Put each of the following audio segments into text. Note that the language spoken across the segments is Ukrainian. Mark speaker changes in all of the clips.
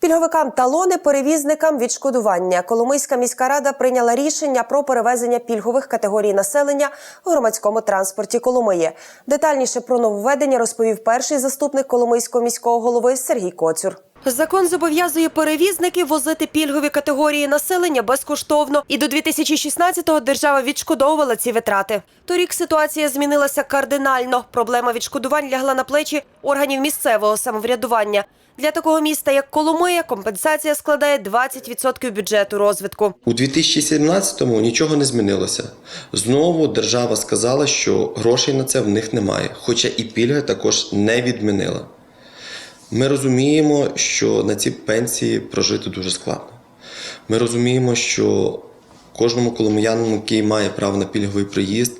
Speaker 1: Пільговикам талони, перевізникам відшкодування. Коломийська міська рада прийняла рішення про перевезення пільгових категорій населення у громадському транспорті Коломиї. Детальніше про нововведення розповів перший заступник Коломийського міського голови Сергій Коцюр. Закон зобов'язує перевізників возити пільгові категорії населення безкоштовно. І до 2016-го держава відшкодовувала ці витрати. Торік ситуація змінилася кардинально. Проблема відшкодувань лягла на плечі органів місцевого самоврядування. Для такого міста, як Коломия, компенсація складає 20% бюджету розвитку.
Speaker 2: У 2017-му нічого не змінилося. Знову держава сказала, що грошей на це в них немає, хоча і пільги також не відмінила. Ми розуміємо, що на ці пенсії прожити дуже складно. Ми розуміємо, що кожному коломиянину, який має право на пільговий приїзд,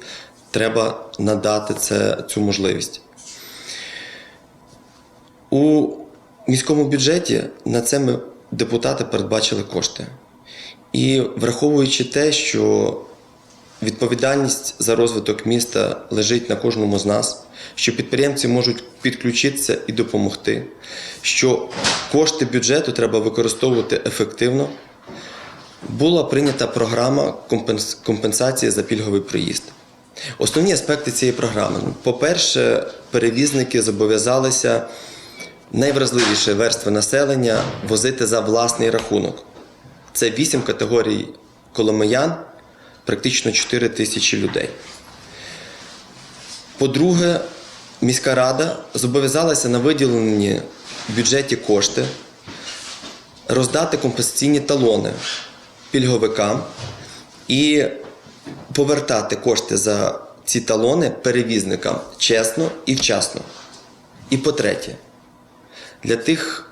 Speaker 2: треба надати це, цю можливість. У міському бюджеті на це ми депутати передбачили кошти. І враховуючи те, що відповідальність за розвиток міста лежить на кожному з нас, що підприємці можуть підключитися і допомогти, що кошти бюджету треба використовувати ефективно, була прийнята програма компенсації за пільговий проїзд. Основні аспекти цієї програми. По-перше, перевізники зобов'язалися найвразливіші верстви населення возити за власний рахунок. Це вісім категорій коломиян, практично 4 тисячі людей. По-друге, міська рада зобов'язалася на виділені в бюджеті кошти роздати компенсаційні талони пільговикам і повертати кошти за ці талони перевізникам чесно і вчасно. І по-третє, для тих,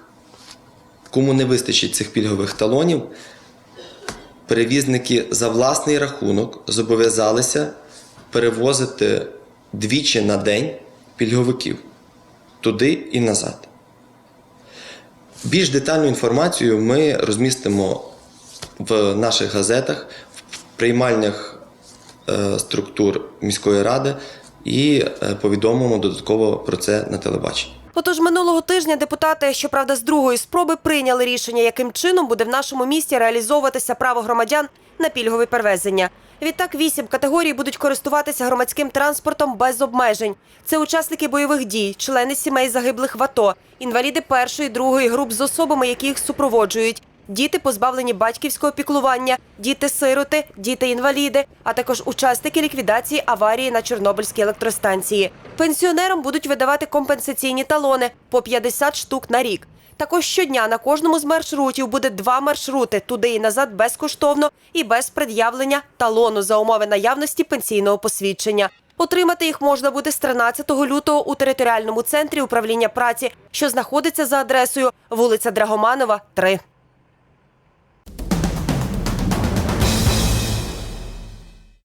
Speaker 2: кому не вистачить цих пільгових талонів, перевізники за власний рахунок зобов'язалися перевозити двічі на день пільговиків туди і назад. Більш детальну інформацію ми розмістимо в наших газетах, в приймальнях е, структур міської ради і е, повідомимо додатково про це на телебаченні.
Speaker 1: Отож, минулого тижня депутати, щоправда, з другої спроби прийняли рішення, яким чином буде в нашому місті реалізовуватися право громадян на пільгові перевезення. Відтак, вісім категорій будуть користуватися громадським транспортом без обмежень. Це учасники бойових дій, члени сімей загиблих в АТО, інваліди першої, другої груп з особами, які їх супроводжують. Діти позбавлені батьківського піклування, діти-сироти, діти-інваліди, а також учасники ліквідації аварії на Чорнобильській електростанції. Пенсіонерам будуть видавати компенсаційні талони по 50 штук на рік. Також щодня на кожному з маршрутів буде два маршрути туди і назад безкоштовно і без пред'явлення талону за умови наявності пенсійного посвідчення. Отримати їх можна буде з 13 лютого у територіальному центрі управління праці, що знаходиться за адресою вулиця Драгоманова, 3.